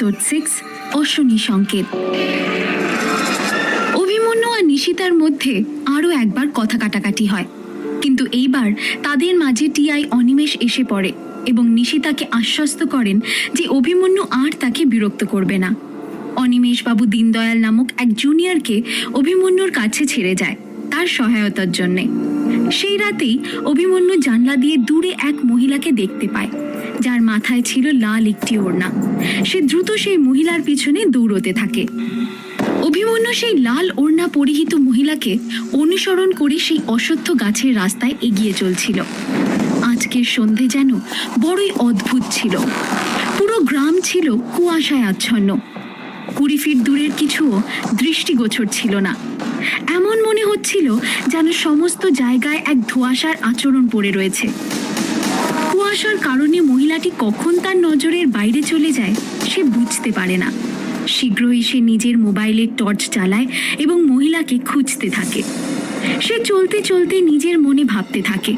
Episode six Ashwini সংকেত। অভিমন্যু আর নিশিতার মধ্যে আরও একবার কথা কাটাকাটি হয়। কিন্তু এইবার তাদের মাঝে টিআই অনিমেষ এসে পড়ে এবং নিশিতাকে আশ্বস্ত করেন যে অভিমন্যু আর তাকে বিরক্ত করবে না। অনিমেষ বাবু দীনদয়াল নামক এক জুনিয়রকে অভিমন্যুর কাছে ছেড়ে যায় তার সহায়তার জন্যে। সেই রাতেই অভিমন্যু জানলা দিয়ে দূরে এক মহিলাকে দেখতে পায়। যার মাথায় ছিল লাল একটি ওড়না। সে দ্রুত সেই মহিলার পিছনে দৌড়তে থাকে। অভিমন্যু সেই লাল ওড়না পরিহিত মহিলাকে অনুসরণ করে সেই অসত্য গাছের রাস্তায় এগিয়ে চলছিল। আজকের সন্ধে যেন বড়ই অদ্ভুত ছিল। পুরো গ্রাম ছিল কুয়াশায় আচ্ছন্ন। কুড়ি ফিট দূরের কিছুও দৃষ্টিগোচর ছিল না। এমন মনে হচ্ছিল যেন সমস্ত জায়গায় এক ধোঁয়াশার আচরণ পড়ে রয়েছে। কুয়াশার কারণে মহিলাটি কখন তার নজরের বাইরে চলে যায়, সে বুঝতে পারে না। শীঘ্রই সে নিজের মোবাইলের টর্চ চালায় এবং মহিলাকে খুঁজতে থাকে। সে চলতে চলতে নিজের মনে ভাবতে থাকে,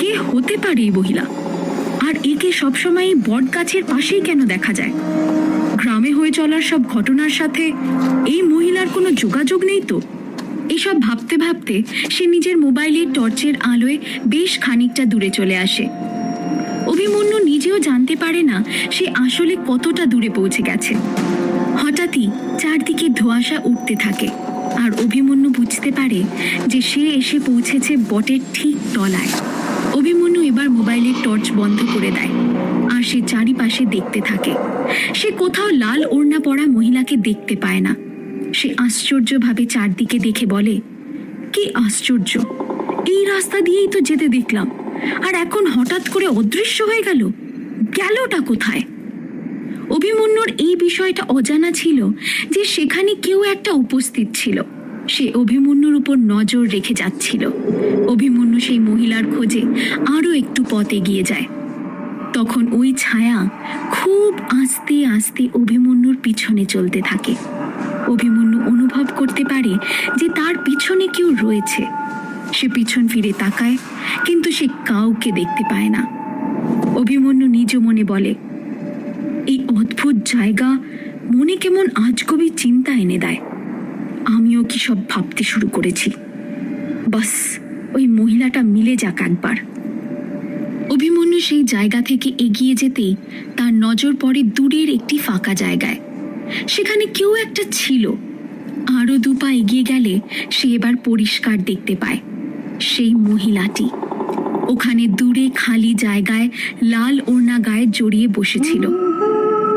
কে হতে পারে এই মহিলা? আর একে সবসময় বট গাছের পাশেই কেন দেখা যায়? গ্রামে হয়ে চলার সব ঘটনার সাথে এই মহিলার কোনো যোগাযোগ নেই তো? এসব ভাবতে ভাবতে সে নিজের মোবাইলের টর্চের আলোয় বেশ খানিকটা দূরে চলে আসে। জানতে পারে না সে আসলে কতটা দূরে পৌঁছে গেছে। হঠাৎই চারদিকে ধোঁয়াশা উঠতে থাকে আর অভিমন্যু বুঝতে পারে যে সে এসে পৌঁছেছে বটের ঠিক তলায়। অভিমন্যু এবার মোবাইলের টর্চ বন্ধ করে দেয় আর সে চারিপাশে দেখতে থাকে। সে কোথাও লাল ওড়না পরা মহিলাকে দেখতে পায় না। সে আশ্চর্যভাবে চারদিকে দেখে বলে, কি আশ্চর্য! এই রাস্তা দিয়েই তো যেতে দেখলাম। আর এখন হঠাৎ করে অদৃশ্য হয়ে গেল? গেলটা কোথায়? অভিমন্যুর এই বিষয়টা অজানা ছিল যে সেখানে কেউ একটা উপস্থিত ছিল। সে অভিমন্যুর উপর নজর রেখে যাচ্ছিল। অভিমন্যু সেই মহিলার খোঁজে আরও একটু পথ এগিয়ে যায়। তখন ওই ছায়া খুব আস্তে আস্তে অভিমন্যুর পিছনে চলতে থাকে। অভিমন্যু অনুভব করতে পারে যে তার পিছনে কেউ রয়েছে। সে পিছন ফিরে তাকায়, কিন্তু সে কাউকে দেখতে পায় না। অভিমন্যু নিজ মনে বলে, এই অদ্ভুত জায়গা মনে কেমন আজগবি চিন্তা এনে দেয়। আমিও কি সব ভাবতে শুরু করেছি। বাস, ওই মহিলাটা মিলে যাক একবার। অভিমন্যু সেই জায়গা থেকে এগিয়ে যেতেই তার নজর পড়ে দূরের একটি ফাঁকা জায়গায়। সেখানে কেউ একটা ছিল। আরও দুপা এগিয়ে গেলে সে এবার পরিষ্কার দেখতে পায়। সেই মহিলাটি। ওখানে দূরে খালি জায়গায় লাল ওড়না গায়ে জড়িয়ে বসেছিল।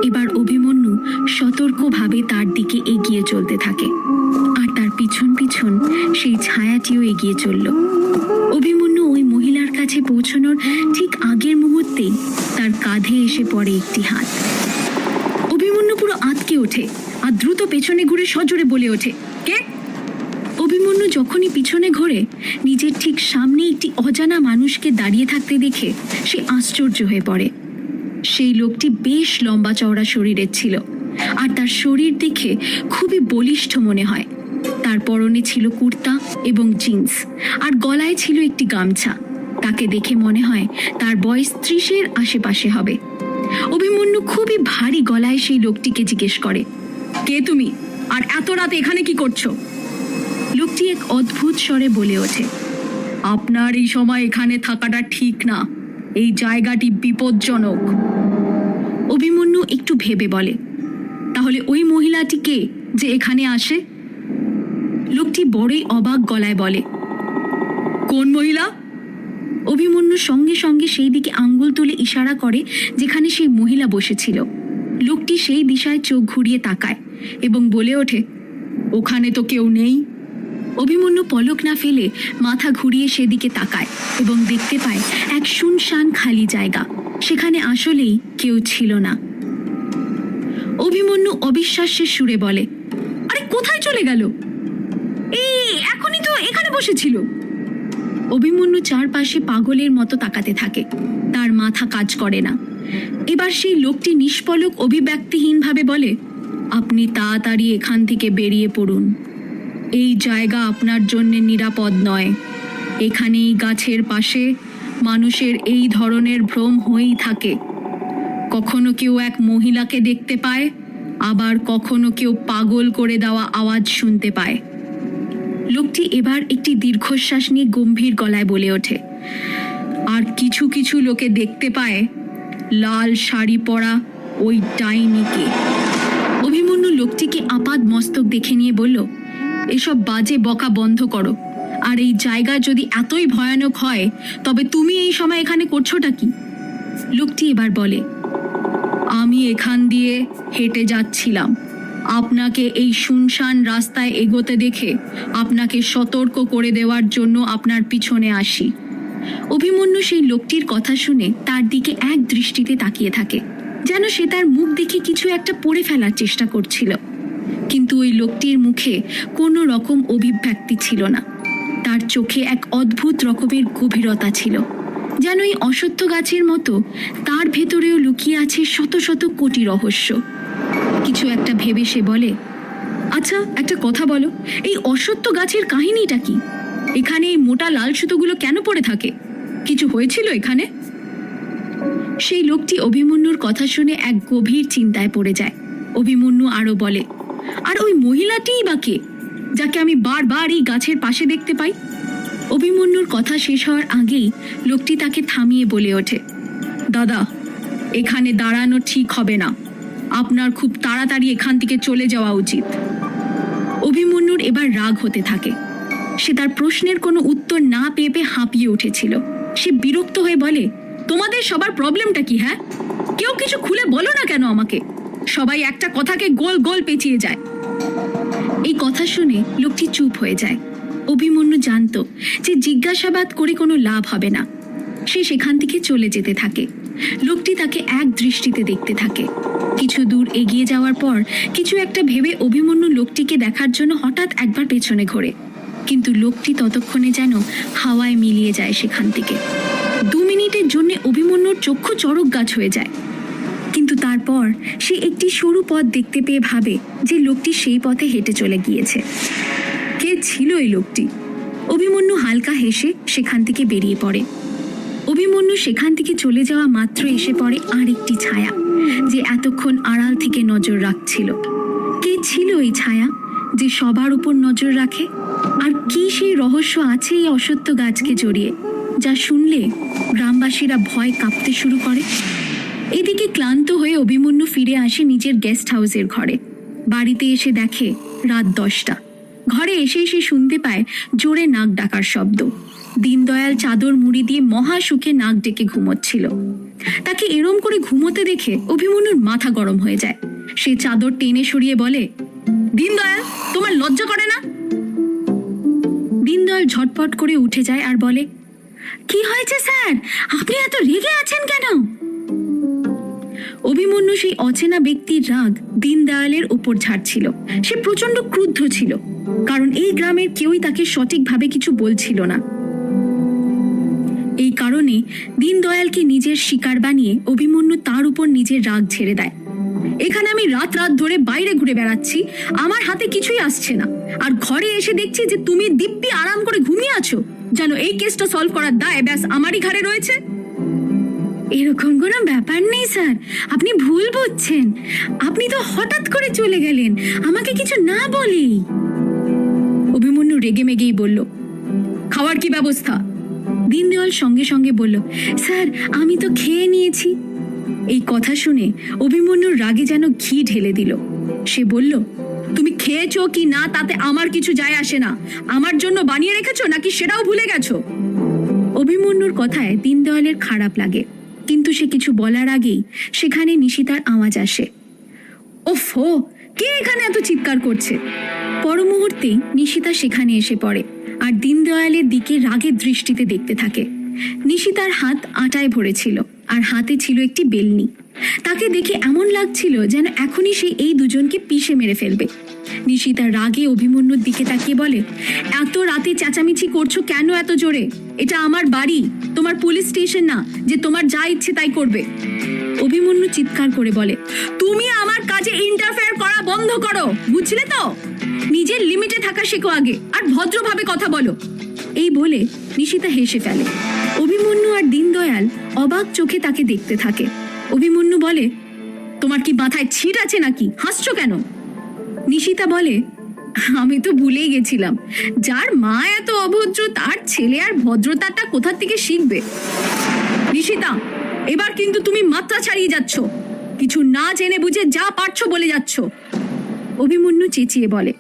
এবার অভিমন্যু সতর্কভাবে তার দিকে এগিয়ে চলতে থাকে। আর তার পিছন পিছন সেই ছায়াটিও এগিয়ে চলল। অভিমন্যু ওই মহিলার কাছে পৌঁছানোর ঠিক আগের মুহূর্তেই তার কাঁধে এসে পড়ে একটি হাত। অভিমন্যু পুরো আতকে ওঠে আর দ্রুত পেছনে ঘুরে সজোরে বলে ওঠে, কে? যখনই পিছনে ঘোরে, নিজের ঠিক সামনে একটি অজানা মানুষকে দাঁড়িয়ে থাকতে দেখে সে আশ্চর্য হয়ে পড়ে। সেই লোকটি বেশ লম্বা চওড়া শরীরের ছিল আর তার শরীর দেখে খুবই বলিষ্ঠ মনে হয়। তার পরনে ছিল কুর্তা এবং জিন্স আর গলায় ছিল একটি গামছা। তাকে দেখে মনে হয় তার বয়স ত্রিশের আশেপাশে হবে। অভিমন্যু খুবই ভারী গলায় সেই লোকটিকে জিজ্ঞেস করে, কে তুমি? আর এত রাত এখানে কি করছ? লোকটি এক অদ্ভুত স্বরে বলে ওঠে। আপনার এই সময় এখানে থাকাটা ঠিক না। এই জায়গাটি বিপজ্জনক। অভিমন্যু একটু ভেবে বলে, তাহলে ওই মহিলাটি কে যে এখানে আসে? লোকটি বড়ই অবাক গলায় বলে, কোন মহিলা? অভিমন্যু সঙ্গে সঙ্গে সেই দিকে আঙ্গুল তুলে ইশারা করে যেখানে সেই মহিলা বসেছিল। লোকটি সেই দিশায় চোখ ঘুরিয়ে তাকায় এবং বলে ওঠে, ওখানে তো কেউ নেই। অভিমন্যু পলক না ফেলে মাথা ঘুরিয়ে সেদিকে তাকায় এবং দেখতে পায় এক শুনশান খালি জায়গা। সেখানে আসলেই কেউ ছিল না। অভিমন্যু অবিশ্বাস্যের সুরে বলে, আরে কোথায় চলে গেল? এই, এখনই তো এখানে বসেছিল। অভিমন্যু চারপাশে পাগলের মতো তাকাতে থাকে। তার মাথা কাজ করে না। এবার সেই লোকটি নিষ্পলক অভিব্যক্তিহীনভাবে বলে, আপনি তাড়াতাড়ি এখান থেকে বেরিয়ে পড়ুন। এই জায়গা আপনার জন্য নিরাপদ নয়। এখানেই গাছের পাশে মানুষের এই ধরনের ভ্রম হয়েই থাকে। কখনো কেউ এক মহিলাকে দেখতে পায়, আবার কখনো কেউ পাগল করে দেওয়া আওয়াজ শুনতে পায়। লোকটি এবার একটি দীর্ঘশ্বাস নিয়ে গম্ভীর গলায় বলে ওঠে, আর কিছু কিছু লোকে দেখতে পায়, লাল শাড়ি পরা ওই ডাইনিকে। অভিমন্যু লোকটিকে আপাদ মস্তক দেখে নিয়ে বলল এসব বাজে বকা বন্ধ করো। আর এই জায়গা যদি এতই ভয়ানক হয়, তবে তুমি এই সময় এখানে করছোটা কি? লোকটি এবার বলে, আমি এখান দিয়ে হেঁটে যাচ্ছিলাম। আপনাকে এই শুনশান রাস্তায় এগোতে দেখে আপনাকে সতর্ক করে দেওয়ার জন্য আপনার পিছনে আসি। অভিমন্যু সেই লোকটির কথা শুনে তার দিকে এক দৃষ্টিতে তাকিয়ে থাকে, যেন সে তার মুখ দেখে কিছু একটা পড়ে ফেলার চেষ্টা করছিল। কিন্তু ওই লোকটির মুখে কোনো রকম অভিব্যক্তি ছিল না। তার চোখে এক অদ্ভুত রকমের গভীরতা ছিল। যেন এই অসত্য গাছের মতো তার ভেতরেও লুকিয়ে আছে শত শত কোটি রহস্য। কিছু একটা ভেবে সে বলে আচ্ছা একটা কথা বলো, এই অসত্য গাছের কাহিনীটা কি? এখানে এই মোটা লাল সুতোগুলো কেন পড়ে থাকে? কিছু হয়েছিল এখানে? সেই লোকটি অভিমন্যুর কথা শুনে এক গভীর চিন্তায় পড়ে যায়। অভিমন্যু আরও বলে আর ওই মহিলাটিই বা কে, যাকে আমি বারবার এই গাছের পাশে দেখতে পাই? অভিমন্যুর কথা শেষ হওয়ার আগেই লোকটি তাকে থামিয়ে বলে ওঠে, দাদা, এখানে দাঁড়ানো ঠিক হবে না। আপনার খুব তাড়াতাড়ি এখান থেকে চলে যাওয়া উচিত। অভিমন্যুর এবার রাগ হতে থাকে। সে তার প্রশ্নের কোনো উত্তর না পেয়ে পেয়ে হাঁপিয়ে উঠেছিল। সে বিরক্ত হয়ে বলে, তোমাদের সবার প্রবলেমটা কি হ্যাঁ? কেউ কিছু খুলে বলো না কেন আমাকে? সবাই একটা কথাকে গোল গোল পেঁচিয়ে যায়। এই কথা শুনে লোকটি চুপ হয়ে যায়। অভিমন্যু জানতো যে জিজ্ঞাসাবাদ করে কোনো লাভ হবে না। সে সেখান থেকে চলে যেতে থাকে। লোকটি তাকে এক দৃষ্টিতে দেখতে থাকে। কিছু দূর এগিয়ে যাওয়ার পর কিছু একটা ভেবে অভিমন্যু লোকটিকে দেখার জন্য হঠাৎ একবার পেছনে ঘোরে। কিন্তু লোকটি ততক্ষণে যেন হাওয়ায় মিলিয়ে যায় সেখান থেকে। দু মিনিটের জন্য অভিমন্যুর চক্ষু চড়ক গাছ হয়ে যায়। কিন্তু তারপর সে একটি সরু পথ দেখতে পেয়ে ভাবে যে লোকটি সেই পথে হেঁটে চলে গিয়েছে। কে ছিল এই লোকটি? অভিমন্যু হালকা হেসে সেখান থেকে বেরিয়ে পড়ে। অভিমন্যু সেখান থেকে চলে যাওয়া মাত্র এসে পড়ে আর একটি ছায়া, যে এতক্ষণ আড়াল থেকে নজর রাখছিল। কে ছিল এই ছায়া, যে সবার উপর নজর রাখে? আর কি সেই রহস্য আছে এই অসত্য গাছকে জড়িয়ে, যা শুনলে গ্রামবাসীরা ভয় কাঁপতে শুরু করে? এদিকে ক্লান্ত হয়ে অভিমন্যু ফিরে আসে নিজের গেস্ট হাউসের ঘরে। বাড়িতে এসে দেখে রাত দশটা। ঘরে এসে সে শুনতে পায় জোরে নাক ডাকার শব্দ। দিনদয়াল চাদর মুড়ি দিয়ে মহা সুখে নাক ডেকে ঘুমোচ্ছিল। তাকে এরম করে ঘুমোতে দেখে অভিমন্যুর মাথা গরম হয়ে যায়। সে চাদর টেনে সরিয়ে বলে, দিনদয়াল, তোমার লজ্জা করে না? দিনদয়াল ঝটপট করে উঠে যায় আর বলে, কি হয়েছে স্যার? আপনি এত রেগে আছেন কেন? অভিমন্যু সেই অচেনা ব্যক্তির রাগ দীনদয়ালের উপর ঝাড়ছিল। সে প্রচণ্ড ক্রুদ্ধ ছিল, কারণ এই গ্রামের কেউই তাকে সঠিকভাবে কিছু বলছিল না। এই কারণে দীনদয়ালকে নিজের শিকার বানিয়ে অভিমন্যু তার উপর নিজের রাগ ছেড়ে দেয়। এখানে আমি রাত রাত ধরে বাইরে ঘুরে বেড়াচ্ছি, আমার হাতে কিছুই আসছে না। আর ঘরে এসে দেখছি যে তুমি দিব্যি আরাম করে ঘুমিয়ে আছো। যেন এই কেসটা সলভ করার দায় ব্যাস আমারই ঘাড়ে রয়েছে। এরকম কোনো ব্যাপার নেই, স্যার। আপনি ভুল বুঝছেন। আপনি তো হঠাৎ করে চলে গেলেন। আমাকে কিছু না বলেই। অভিমন্যু রেগে মেগেই বলল, খাওয়ার কি ব্যবস্থা? দীনদয়াল সঙ্গে সঙ্গে বলল, স্যার, আমি তো খেয়ে নিয়েছি। এই কথা শুনে অভিমন্যুর রাগে যেন ঘি ঢেলে দিল। সে বলল, তুমি খেয়েছো কি না, তাতে আমার কিছু যায় আসে না। আমার জন্য বানিয়ে রেখেছো নাকি সেটাও ভুলে গেছো? অভিমন্যুর কথায় দীনদয়ালের খারাপ লাগে। কিন্তু সে কিছু বলার আগেই সেখানে নিশিতার আওয়াজ আসে। ওফো কে এখানে এত চিৎকার করছে? পর মুহূর্তেই নিশিতা সেখানে এসে পড়ে আর দীনদয়ালের দিকে রাগের দৃষ্টিতে দেখতে থাকে। নিশিতার হাত আটায় ভরেছিল আর হাতে ছিল একটি বেলনি। তাকে দেখে এমন লাগছিল যেন এখনই সে এই দুজনকে পিষে মেরে ফেলবে। নিশিতা রাগে অভিমন্যুর দিকে তাকিয়ে বলে, এত রাতে চেঁচামেচি করছ কেন এত জোরে? এটা আমার বাড়ি, তোমার পুলিশ স্টেশন না, যে তোমার যা ইচ্ছে তাই করবে। অভিমন্যু চিৎকার করে বলে, তুমি আমার কাজে ইন্টারফেয়ার করা বন্ধ করো, বুঝলে তো? নিজের লিমিটে থাকা শেখো আগে, আর ভদ্রভাবে কথা বলো। এই বলে নিশিতা হেসে ফেলে। অভিমন্যু আর দীনদয়াল অবাক চোখে তাকে দেখতে থাকে। অভিমন্যু বলে, তোমার কি মাথায় ছিট আছে নাকি? হাসছো কেন? নিশিতা বলে, আমি তো ভুলেই গেছিলাম। যার মা এত অভদ্র, তার ছেলে আর ভদ্রতাটা কোথা থেকে শিখবে? নিশিতা, এবার কিন্তু তুমি মাত্রা ছাড়িয়ে যাচ্ছ। কিছু না জেনে বুঝে যা পারছ বলে যাচ্ছ। অভিমন্যু চেঁচিয়ে বলে,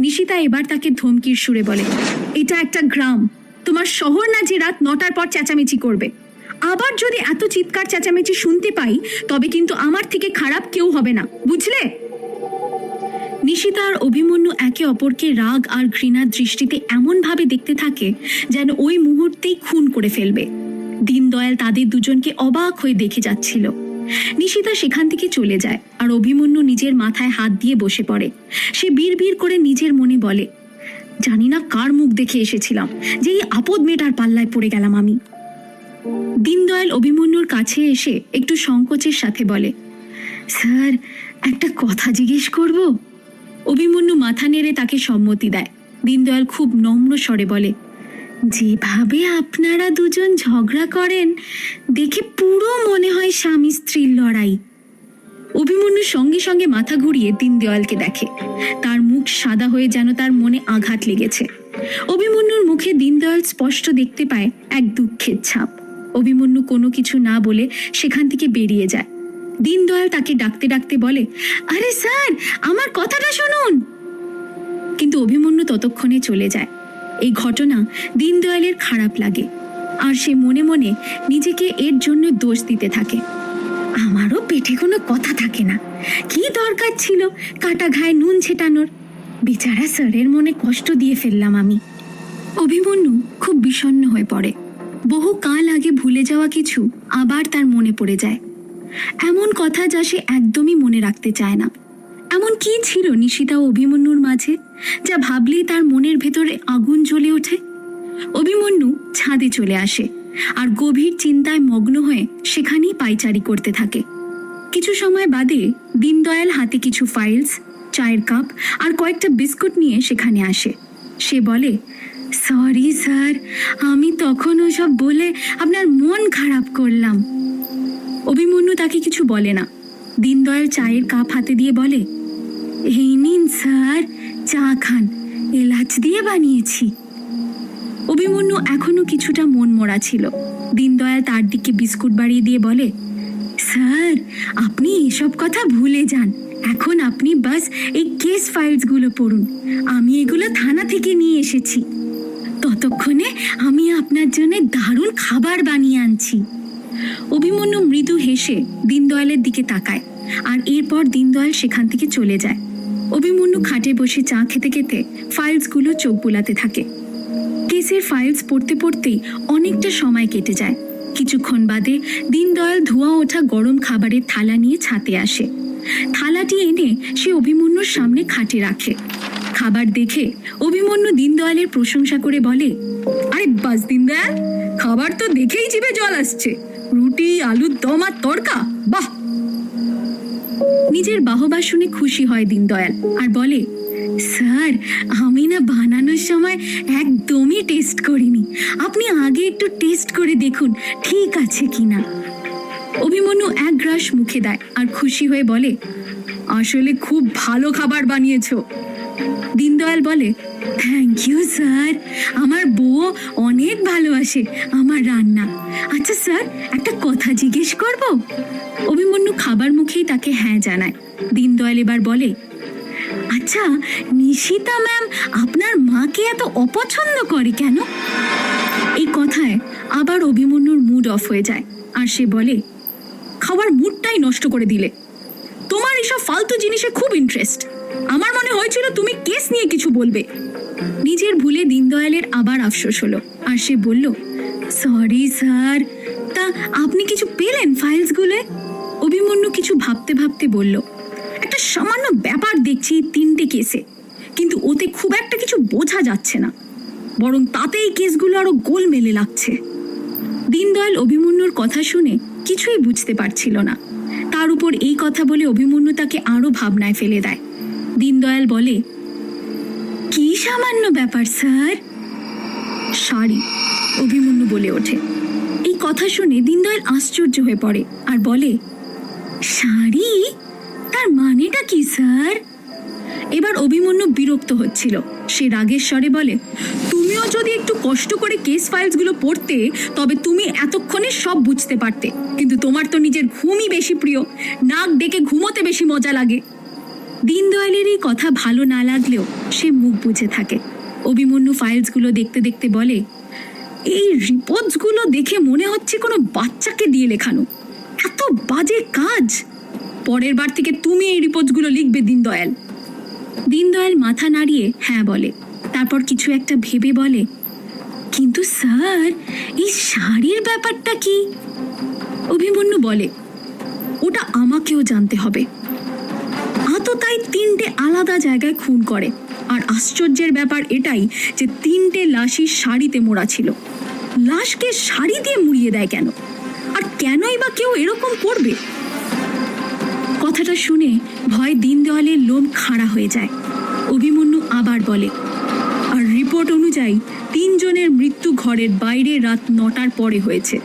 নিশিতা এবার তাকে ধমকির সুরে বলে, এটা একটা গ্রাম। তোমার শহর না যে রাত নটার পর চেঁচামেচি করবে। আবার যদি এত চিৎকার চেঁচামেচি শুনতে পাই, তবে কিন্তু আমার থেকে খারাপ কেউ হবে না। বুঝলে? নিশিতা আর অভিমন্যু একে অপরকে রাগ আর ঘৃণার দৃষ্টিতে এমনভাবে দেখতে থাকে, যেন ওই মুহূর্তেই খুন করে ফেলবে। দীনদয়াল তাদের দুজনকে অবাক হয়ে দেখে যাচ্ছিল। নিশিতা সেখান থেকে চলে যায় আর অভিমন্যু নিজের মাথায় হাত দিয়ে বসে পড়ে। সে বিড় করে নিজের মনে বলে, জানি না কার মুখ দেখে এসেছিলাম, যে এই আপদ মেয়েটার পাল্লায় পড়ে গেলাম আমি। দীনদয়াল অভিমন্যুর কাছে এসে একটু সংকোচের সাথে বলে, স্যার, একটা কথা জিজ্ঞেস করব? অভিমন্যু মাথা নেড়ে তাকে সম্মতি দেয়। দীনদয়াল খুব নম্র স্বরে বলে, যেভাবে আপনারা দুজন ঝগড়া করেন, দেখে পুরো মনে হয় স্বামী স্ত্রীর লড়াই। অভিমন্যু সঙ্গে সঙ্গে মাথা ঘুরিয়ে দীনদয়ালকে দেখে। তার মুখ সাদা হয়ে যেন তার মনে আঘাত লেগেছে। অভিমন্যুর মুখে দীনদয়াল স্পষ্ট দেখতে পায় এক দুঃখের ছাপ। অভিমন্যু কোনো কিছু না বলে সেখান থেকে বেরিয়ে যায়। দীনদয়াল তাকে ডাকতে ডাকতে বলে, আরে স্যার, আমার কথাটা শুনুন! কিন্তু অভিমন্যু ততক্ষণে চলে যায়। এই ঘটনা দীনদয়ালের খারাপ লাগে আর সে মনে মনে নিজেকে এর জন্য দোষ দিতে থাকে। আমারও পেটে কোনো কথা থাকে না। কি দরকার ছিল কাটা ঘায়ে নুন ছেটানোর? বেচারা স্যারের মনে কষ্ট দিয়ে ফেললাম আমি। অভিমন্যু খুব বিষণ্ণ হয়ে পড়ে। বহু কাল আগে ভুলে যাওয়া কিছু আবার তার মনে পড়ে যায়। এমন কথা যা সে একদমই মনে রাখতে চায় না। এমন কি ছিল নিশিতা ও অভিমন্যুর মাঝে, যা ভাবলেই তার মনের ভেতরে আগুন জ্বলে ওঠে? অভিমন্যু ছাদে চলে আসে আর গভীর চিন্তায় মগ্ন হয়ে সেখানেই পাইচারি করতে থাকে। কিছু সময় বাদে দীনদয়াল হাতে কিছু ফাইলস চায়ের কাপ আর কয়েকটা বিস্কুট নিয়ে সেখানে আসে। সে বলে সরি স্যার আমি তখন ওসব বলে আপনার মন খারাপ করলাম। অভিমন্যু তাকে কিছু বলে না। দীনদয়াল চায়ের কাপ হাতে দিয়ে বলে, এই নিন স্যার চা খান। এলাচ দিয়ে বানিয়েছি। অভিমন্যু এখনও কিছুটা মন মরা ছিল। দীনদয়াল তার দিকে বিস্কুট বাড়িয়ে দিয়ে বলে, স্যার, আপনি এসব কথা ভুলে যান। এখন আপনি বাস এই কেস ফাইলসগুলো পড়ুন। আমি এগুলো থানা থেকে নিয়ে এসেছি। ততক্ষণে আমি আপনার জন্য দারুণ খাবার বানিয়ে আনছি। অভিমন্যু মৃদু হেসে দীনদয়ালের দিকে তাকায় আর এরপর দীনদয়াল সেখান থেকে চলে যায়। অভিমন্যু খাটে বসে চা খেতে খেতে ফাইলসগুলো চোখ বোলাতে থাকে। কেসের ফাইলস পড়তে পড়তেই অনেকটা সময় কেটে যায়। কিছুক্ষণ বাদে দীনদয়াল ধোঁয়া ওঠা গরম খাবারের থালা নিয়ে ছাতে আসে। থালাটি এনে সে অভিমন্যুর সামনে খাটে রাখে। খাবার দেখে অভিমন্যু দীনদয়ালের প্রশংসা করে বলে, আরে বাস দীনদয়াল, খাবার তো দেখেই জিভে জল আসছে। রুটি, আলুর দম আর তরকা, বাহ! নিজের বাহবা শুনে খুশি হয় দীনদয়াল আর বলে, স্যার, আমি না বানানোর সময় একদমই টেস্ট করিনি। আপনি আগে একটু টেস্ট করে দেখুন, ঠিক আছে কিনা? অভিমন্যু এক গ্রাস মুখে দেয় আর খুশি হয়ে বলে আসলে খুব ভালো খাবার বানিয়েছো। দীনদয়াল বলে থ্যাংক ইউ স্যার আমার বউ অনেক ভালোবাসে আমার রান্না। আচ্ছা স্যার একটা কথা জিজ্ঞেস করব? অভিমন্যু খাবার মুখেই তাকে হ্যাঁ জানায়। দীনদয়াল এবার বলে আচ্ছা নিশিতা ম্যাম আপনার মাকে এত অপছন্দ করে কেন? এই কথায় আবার অভিমন্যুর মুড অফ হয়ে যায়। আর সে বলে খাবার মুডটাই নষ্ট করে দিলে। তোমার এসব ফালতু জিনিসে খুব ইন্টারেস্ট আমার মনে হয়েছিল তুমি কেস নিয়ে কিছু বলবে। নিজের ভুলে দীনদয়ালের আবার আফসোস হলো। আর সে বলল সরি স্যার তা আপনি কিছু পেলেন ফাইলসগুলো অভিমন্যু কিছু ভাবতে ভাবতে বলল, একটা সামান্য ব্যাপার দেখছি তিনটে কেসে। কিন্তু ওতে খুব একটা কিছু বোঝা যাচ্ছে না। বরং তাতে এই কেসগুলো আরও গোল মেলে লাগছে। দীনদয়াল অভিমন্যুর কথা শুনে কিছুই বুঝতে পারছিল না। তার উপর এই কথা বলে অভিমন্যু তাকে আরও ভাবনায় ফেলে দেয়। দীনদয়াল বলে, কি সামান্য ব্যাপার, স্যার? শাড়ি অভিমন্যু বলে ওঠে। এই কথা শুনে দিনদয়াল আশ্চর্য হয়ে পড়ে আর বলে, শাড়ি? তার মানেটা কি, স্যার? এবার অভিমন্যু বিরক্ত হচ্ছিল। সে রাগের স্বরে বলে যদি একটু কষ্ট করে কেস ফাইলসগুলো পড়তে, তবে তুমি এতক্ষণে সব বুঝতে পারতে। কিন্তু তোমার তো নিজের ঘুমই বেশি প্রিয়। নাক ডেকে ঘুমোতে বেশি মজা লাগে। দীনদয়ালের এই কথা ভালো না লাগলেও সে মুখ বুঝে থাকে। অভিমন্যু ফাইলসগুলো দেখতে দেখতে বলে, এই রিপোর্টসগুলো দেখে মনে হচ্ছে কোনো বাচ্চাকে দিয়ে লেখানো। এত বাজে কাজ! পরের বার থেকে তুমি এই রিপোর্টসগুলো লিখবে দীনদয়াল। দীনদয়াল মাথা নাড়িয়ে হ্যাঁ বলে তারপর কিছু একটা ভেবে বলে, কিন্তু স্যার, এই শাড়ির ব্যাপারটা কি? অভিমন্যু বলে, ওটা আমাকেও জানতে হবে। আতো তাই তিনটে আলাদা জায়গায় খুন করে। আর আশ্চর্যের ব্যাপার এটাই যে তিনটে লাশই শাড়িতে মোড়া ছিল। লাশকে শাড়ি দিয়ে মুড়িয়ে দেয় কেন? আর কেনই বা কেউ এরকম করবে? কথাটা শুনে ভয় দিন দেওয়ালের লোম খাড়া হয়ে যায়। অভিমন্যু আবার বলে রিপোর্ট অনুযায়ী তিনজনের মৃত্যু ঘরের বাইরে রাত নটার পরে হয়েছে।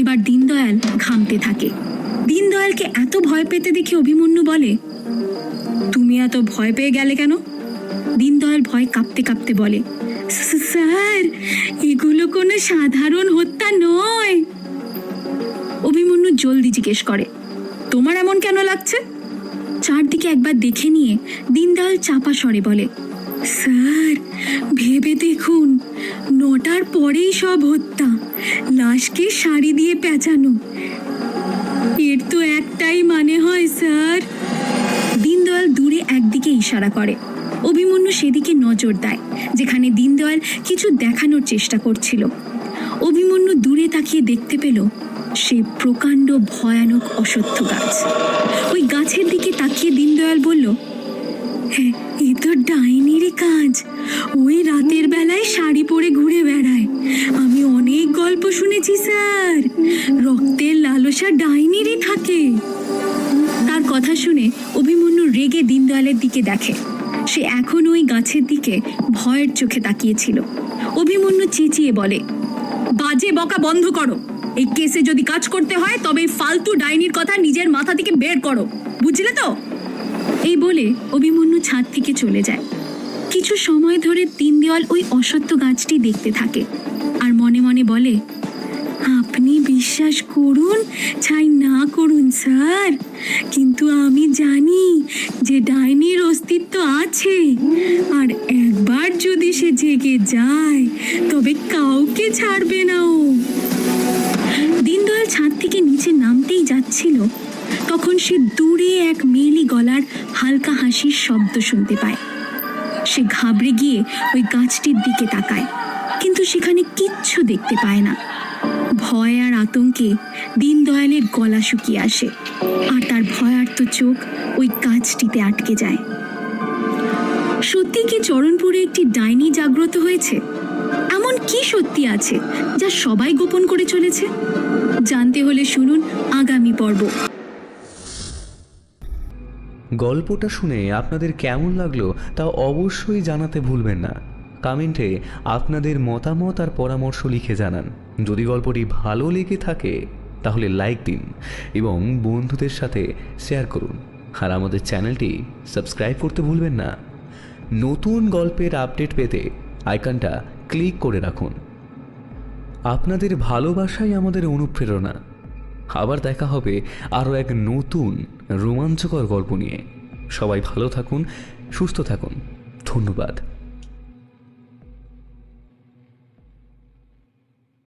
এবার দীনদয়াল ঘামতে থাকে। দীনদয়ালকে এত ভয় পেতে দেখে অভিমন্যু বলে, তুমি এত ভয় পেয়ে গেলে কেন? দীনদয়াল ভয় কাঁপতে কাঁপতে বলে, স্যার, এগুলো কোনো সাধারণ হত্যা নয়। অভিমন্যু জলদি জিজ্ঞেস করে, তোমার এমন কেন লাগছে? চারদিকে একবার দেখে নিয়ে দীনদয়াল চাপা স্বরে বলে স্যার, ভেবে দেখুন, নটার পরেই সব হত্যা। লাশকে শাড়ি দিয়ে পেঁচানো। এর তো একটাই মানে হয়, স্যার। দীনদয়াল দূরে একদিকে ইশারা করে। অভিমন্যু সেদিকে নজর দেয়, যেখানে দীনদয়াল কিছু দেখানোর চেষ্টা করছিল। অভিমন্যু দূরে তাকিয়ে দেখতে পেল, সে প্রকাণ্ড ভয়ানক অসত্য গাছ। ওই গাছের দিকে তাকিয়ে দীনদয়াল বলল হ্যাঁ এ তো ডাইনিরই কাজ। ওই রাতের বেলায় শাড়ি পরে ঘুরে বেড়ায়। আমি অনেক গল্প শুনেছি, স্যার। রক্তের লালসা ডাইনিরই থাকে। তার কথা শুনে অভিমন্যু রেগে দীনদয়ালের দিকে দেখে। সে এখন ওই গাছের দিকে ভয়ের চোখে তাকিয়েছিল। অভিমন্যু চেঁচিয়ে বলে, বাজে বকা বন্ধ করো। এই কেসে যদি কাজ করতে হয়, তবে এই ফালতু ডাইনির কথা নিজের মাথা থেকে বের করো। বুঝলে তো? এই বলে অভিমন্যু ছাদ থেকে চলে যায়। কিছু সময় ধরে তিন দেওয়াল ওই অসত্য গাছটি দেখতে থাকে আর মনে মনে বলে, আপনি বিশ্বাস করুন, ছাই না করুন, স্যার। কিন্তু আমি জানি যে ডাইনির অস্তিত্ব আছে। আর একবার যদি সে জেগে যায়, তবে কাউকে ছাড়বে না ও। দিনদয়াল ছাদ থেকে নিচে নামতেই যাচ্ছিল, তখন সে দূরে এক মেলি গলার হালকা হাসির শব্দ শুনতে পায়। সে ঘাবড়ে গিয়ে ওই গাছটির দিকে তাকায়, কিন্তু সেখানে কিচ্ছু দেখতে পায় না। ভয় আর আতঙ্কে দীনদয়ালের গলা শুকিয়ে আসে, আর তার ভয়ার্ত চোখ ওই গাছটিতে আটকে যায়। সত্যি কি চরণপুরে একটি ডাইনি জাগ্রত হয়েছে? এমন কি সত্যি আছে যা সবাই গোপন করে চলেছে? জানতে হলে শুনুন আগামী পর্ব। গল্পটা শুনে আপনাদের কেমন লাগল তা অবশ্যই জানাতে ভুলবেন না। কমেন্টে আপনাদের মতামত আর পরামর্শ লিখে জানান। যদি গল্পটি ভালো লেগে থাকে, তাহলে লাইক দিন এবং বন্ধুদের সাথে শেয়ার করুন। আর আমাদের চ্যানেলটি সাবস্ক্রাইব করতে ভুলবেন না। নতুন গল্পের আপডেট পেতে আইকনটা ক্লিক করে রাখুন। আপনাদের ভালোবাসাই আমাদের অনুপ্রেরণা। আবার দেখা হবে আরও এক নতুন রোমাঞ্চকর গল্প নিয়ে। সবাই ভালো থাকুন সুস্থ থাকুন। ধন্যবাদ।